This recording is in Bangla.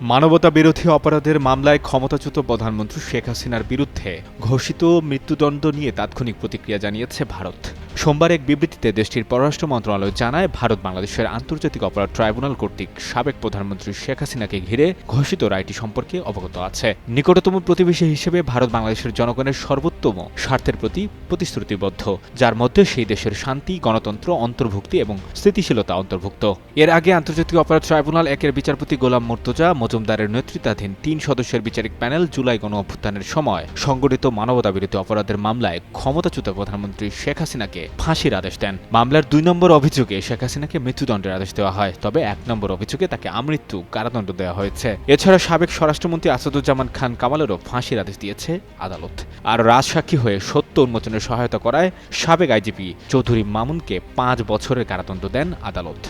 মানবতা বিরোধী অপরাধের মামলায় ক্ষমতাচ্যুত প্রধানমন্ত্রী শেখ হাসিনার বিরুদ্ধে ঘোষিত মৃত্যুদণ্ড নিয়ে তাৎক্ষণিক প্রতিক্রিয়া জানিয়েছে ভারত। সোমবার এক বিবৃতিতে দেশটির পররাষ্ট্র মন্ত্রণালয় জানায়, ভারত বাংলাদেশের আন্তর্জাতিক অপরাধ ট্রাইব্যুনাল কর্তৃক সাবেক প্রধানমন্ত্রী শেখ হাসিনাকে ঘিরে ঘোষিত রায়টি সম্পর্কে অবগত আছে। নিকটতম প্রতিবেশী হিসেবে ভারত বাংলাদেশের জনগণের সর্বোত্তম স্বার্থের প্রতি প্রতিশ্রুতিবদ্ধ, যার মধ্যে সেই দেশের শান্তি, গণতন্ত্র, অন্তর্ভুক্তি এবং স্থিতিশীলতা অন্তর্ভুক্ত। এর আগে আন্তর্জাতিক অপরাধ ট্রাইব্যুনাল একের বিচারপতি গোলাম মুর্তজা, মজুমদারের নেতৃত্বাধীন তিন সদস্যের বিচারিক প্যানেল জুলাই গণ অভ্যুত্থানের সময় সংগঠিত মানবতাবিরোধী অপরাধের মামলায় ক্ষমতাচ্যুত প্রধানমন্ত্রী শেখ হাসিনাকে ফাঁসির আদেশ দেন। মামলার দুই নম্বর অভিযোগে শেখ হাসিনাকে মৃত্যুদণ্ডের আদেশ দেওয়া হয়, তবে এক নম্বর অভিযোগে তাকে আমৃত্যু কারাদণ্ড দেওয়া হয়েছে। এছাড়া সাবেক স্বরাষ্ট্রমন্ত্রী আসাদুজ্জামান খান কামালেরও ফাঁসির আদেশ দিয়েছে আদালত। আর রাজসাক্ষী হয়ে সত্য উন্মোচনের সহায়তা করায় সাবেক আইজিপি চৌধুরী মামুনকে পাঁচ বছরের কারাদণ্ড দেন আদালত।